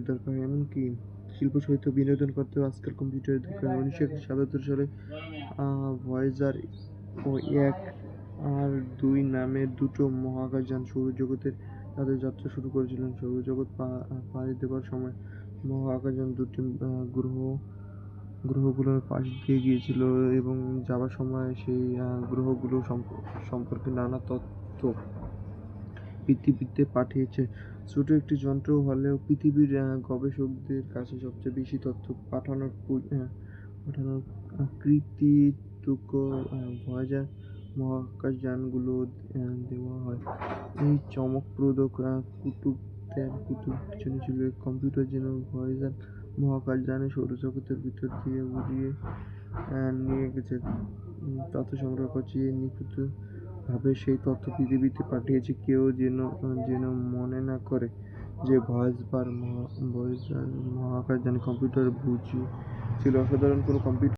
দরকার, এমনকি শিল্প সহিত বিনোদন করতেও আজকাল কম্পিউটারের দরকার উনিশশো সাতাত্তর সালে ভয়েজার ও এক আর দুই নামে দুটো মহাকাশযান সৌরজগতের তাদের যাত্রা শুরু করেছিলেন। সৌরজগৎ পাড়ি দেওয়ার সময় মহাকাশযান দুটি গ্রহ, গ্রহগুলোর পাশ দিয়ে গিয়েছিল এবং যাওয়ার সময় সেই গ্রহগুলো সম্প- সম্পর্কে নানা তথ্য পৃথিবীতে পাঠিয়েছে। ছোট একটি যন্ত্র হলেও পৃথিবীর গবেষকদের কাছে সবচেয়ে বেশি তথ্য পাঠানোর পাঠানোর কৃতিত্ব ভয়েজার মহাকাশযানগুলো দেওয়া হয়। এই চমকপ্রদ আহ, কুতুবদের কুতুব পিছনে ছিল কম্পিউটার যেন ভয়েজার মহাকাশযানে সৌরজগতের ভিতর দিয়ে উড়িয়ে নিয়ে গেছে। তথ্য সংগ্রহ করছে নিখুঁত ভাবে সেই তথ্য পৃথিবীতে পাঠিয়েছি, কেউ যেন যেন মনে না করে যে ভয়েস বার ভয়েস মহাকাশযান কম্পিউটার বুঝি ছিল অসাধারণ কোনো কম্পিউটার